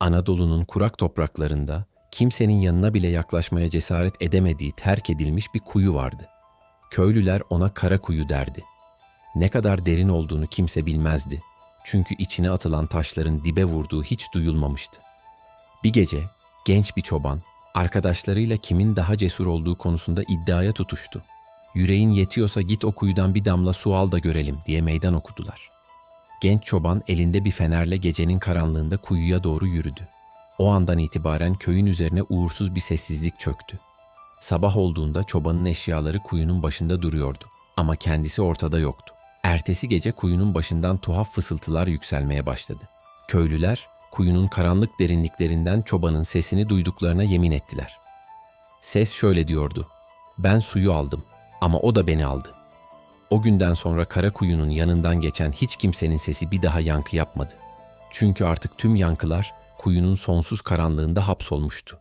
Anadolu'nun kurak topraklarında kimsenin yanına bile yaklaşmaya cesaret edemediği terk edilmiş bir kuyu vardı. Köylüler ona kara kuyu derdi. Ne kadar derin olduğunu kimse bilmezdi. Çünkü içine atılan taşların dibe vurduğu hiç duyulmamıştı. Bir gece genç bir çoban arkadaşlarıyla kimin daha cesur olduğu konusunda iddiaya tutuştu. Yüreğin yetiyorsa git o kuyudan bir damla su al da görelim diye meydan okudular. Genç çoban elinde bir fenerle gecenin karanlığında kuyuya doğru yürüdü. O andan itibaren köyün üzerine uğursuz bir sessizlik çöktü. Sabah olduğunda çobanın eşyaları kuyunun başında duruyordu ama kendisi ortada yoktu. Ertesi gece kuyunun başından tuhaf fısıltılar yükselmeye başladı. Köylüler kuyunun karanlık derinliklerinden çobanın sesini duyduklarına yemin ettiler. Ses şöyle diyordu. Ben suyu aldım ama o da beni aldı. O günden sonra kara kuyunun yanından geçen hiç kimsenin sesi bir daha yankı yapmadı. Çünkü artık tüm yankılar kuyunun sonsuz karanlığında hapsolmuştu.